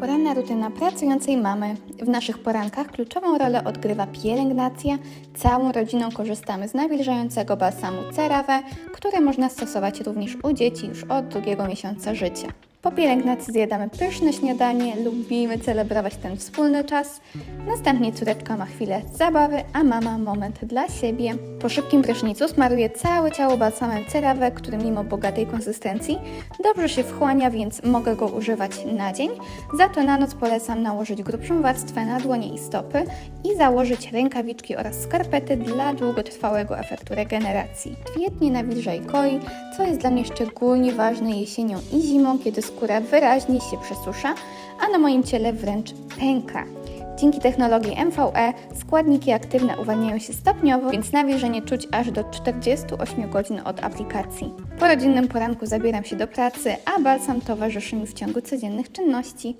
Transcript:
Poranna rutyna pracującej mamy. W naszych porankach kluczową rolę odgrywa pielęgnacja. Całą rodziną korzystamy z nawilżającego balsamu CeraVe, który można stosować również u dzieci już od drugiego miesiąca życia. Po pielęgnacji zjadamy pyszne śniadanie, lubimy celebrować ten wspólny czas. Następnie córeczka ma chwilę zabawy, a mama moment dla siebie. Po szybkim prysznicu smaruję całe ciało balsamem CeraVe, który mimo bogatej konsystencji dobrze się wchłania, więc mogę go używać na dzień. Za to na noc polecam nałożyć grubszą warstwę na dłonie i stopy i założyć rękawiczki oraz skarpety dla długotrwałego efektu regeneracji. Świetnie nawilża i koi, co jest dla mnie szczególnie ważne jesienią i zimą, kiedy skóra wyraźnie się przesusza, a na moim ciele wręcz pęka. Dzięki technologii MVE składniki aktywne uwalniają się stopniowo, więc nawilżenie czuć aż do 48 godzin od aplikacji. Po rodzinnym poranku zabieram się do pracy, a balsam towarzyszy mi w ciągu codziennych czynności.